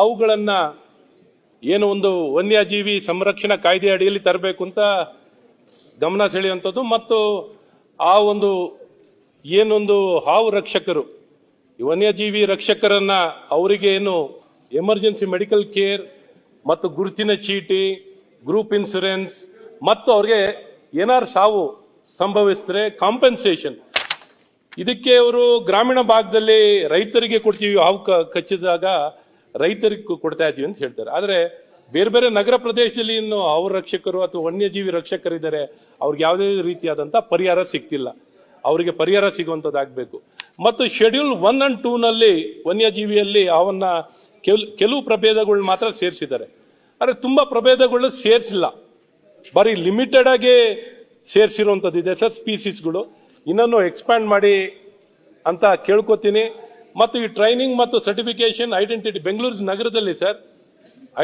ಅವುಗಳನ್ನ ಏನು ಒಂದು ವನ್ಯಜೀವಿ ಸಂರಕ್ಷಣಾ ಕಾಯ್ದೆ ಅಡಿಯಲ್ಲಿ ತರಬೇಕು ಅಂತ ಗಮನ ಸೆಳೆಯುವಂಥದ್ದು. ಮತ್ತು ಆ ಒಂದು ಏನೊಂದು ಹಾವು ರಕ್ಷಕರು, ಈ ವನ್ಯಜೀವಿ ರಕ್ಷಕರನ್ನ ಅವರಿಗೆ ಏನು ಎಮರ್ಜೆನ್ಸಿ ಮೆಡಿಕಲ್ ಕೇರ್ ಮತ್ತು ಗುರುತಿನ ಚೀಟಿ, ಗ್ರೂಪ್ ಇನ್ಸೂರೆನ್ಸ್ ಮತ್ತು ಅವ್ರಿಗೆ ಏನಾರು ಸಾವು ಸಂಭವಿಸಿದ್ರೆ ಕಾಂಪೆನ್ಸೇಷನ್. ಇದಕ್ಕೆ ಅವರು ಗ್ರಾಮೀಣ ಭಾಗದಲ್ಲಿ ರೈತರಿಗೆ ಕೊಡ್ತೀವಿ ಹಾವು ಕಚ್ಚಿದಾಗ ರೈತರಿಗೆ ಕೊಡ್ತಾ ಇದ್ದೀವಿ ಅಂತ ಹೇಳ್ತಾರೆ. ಆದರೆ ಬೇರೆ ಬೇರೆ ನಗರ ಪ್ರದೇಶದಲ್ಲಿ ಇನ್ನು ಅವ್ರ ರಕ್ಷಕರು ಅಥವಾ ವನ್ಯಜೀವಿ ರಕ್ಷಕರಿದ್ದಾರೆ, ಅವ್ರಿಗೆ ಯಾವುದೇ ರೀತಿಯಾದಂತ ಪರಿಹಾರ ಸಿಗ್ತಿಲ್ಲ. ಅವರಿಗೆ ಪರಿಹಾರ ಸಿಗುವಂಥದ್ದಾಗಬೇಕು ಮತ್ತು ಶೆಡ್ಯೂಲ್ ಒನ್ ಅಂಡ್ ಟೂನಲ್ಲಿ ವನ್ಯಜೀವಿಯಲ್ಲಿ ಅವನ್ನ ಕೆಲ್, ಕೆಲವು ಪ್ರಭೇದಗಳು ಮಾತ್ರ ಸೇರಿಸಿದ್ದಾರೆ. ಆದರೆ ತುಂಬಾ ಪ್ರಭೇದಗಳು ಸೇರಿಸಿಲ್ಲ. ಬರೀ ಲಿಮಿಟೆಡ್ ಆಗಿ ಸೇರಿಸಿರುವಂಥದ್ದು ಇದೆ ಸರ್ ಸ್ಪೀಸೀಸ್ಗಳು ಇನ್ನನ್ನು ಎಕ್ಸ್ಪ್ಯಾಂಡ್ ಮಾಡಿ ಅಂತ ಕೇಳ್ಕೊತೀನಿ. ಮತ್ತು ಈ ಟ್ರೈನಿಂಗ್ ಮತ್ತು ಸರ್ಟಿಫಿಕೇಶನ್ ಐಡೆಂಟಿಟಿ ಬೆಂಗಳೂರು ನಗರದಲ್ಲಿ ಸರ್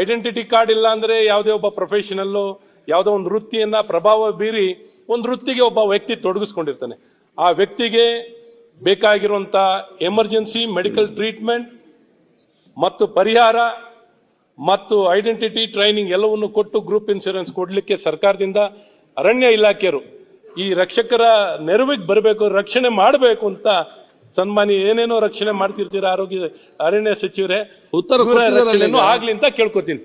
ಐಡೆಂಟಿಟಿ ಕಾರ್ಡ್ ಇಲ್ಲ ಅಂದ್ರೆ ಯಾವುದೇ ಒಬ್ಬ ಪ್ರೊಫೆಷನಲ್ಲು ಯಾವುದೋ ಒಂದು ವೃತ್ತಿಯನ್ನ ಪ್ರಭಾವ ಬೀರಿ ಒಂದು ವೃತ್ತಿಗೆ ಒಬ್ಬ ವ್ಯಕ್ತಿ ತೊಡಗಿಸ್ಕೊಂಡಿರ್ತಾನೆ. ಆ ವ್ಯಕ್ತಿಗೆ ಬೇಕಾಗಿರುವಂತ ಎಮರ್ಜೆನ್ಸಿ ಮೆಡಿಕಲ್ ಟ್ರೀಟ್ಮೆಂಟ್ ಮತ್ತು ಪರಿಹಾರ ಮತ್ತು ಐಡೆಂಟಿಟಿ ಟ್ರೈನಿಂಗ್ ಎಲ್ಲವನ್ನು ಕೊಟ್ಟು ಗ್ರೂಪ್ ಇನ್ಸೂರೆನ್ಸ್ ಕೊಡಲಿಕ್ಕೆ ಸರ್ಕಾರದಿಂದ ಅರಣ್ಯ ಇಲಾಖೆಯರು ಈ ರಕ್ಷಕರ ನೆರವಿಗೆ ಬರಬೇಕು, ರಕ್ಷಣೆ ಮಾಡಬೇಕು ಅಂತ ಸನ್ಮಾನಿ ಏನೇನೋ ರಕ್ಷಣೆ ಮಾಡ್ತಿರ್ತೀರ ಆರೋಗ್ಯ ಅರಣ್ಯ ಸಚಿವರೇ ಉತ್ತರ ಆಗ್ಲಿ ಅಂತ ಕೇಳ್ಕೊತೀನಿ.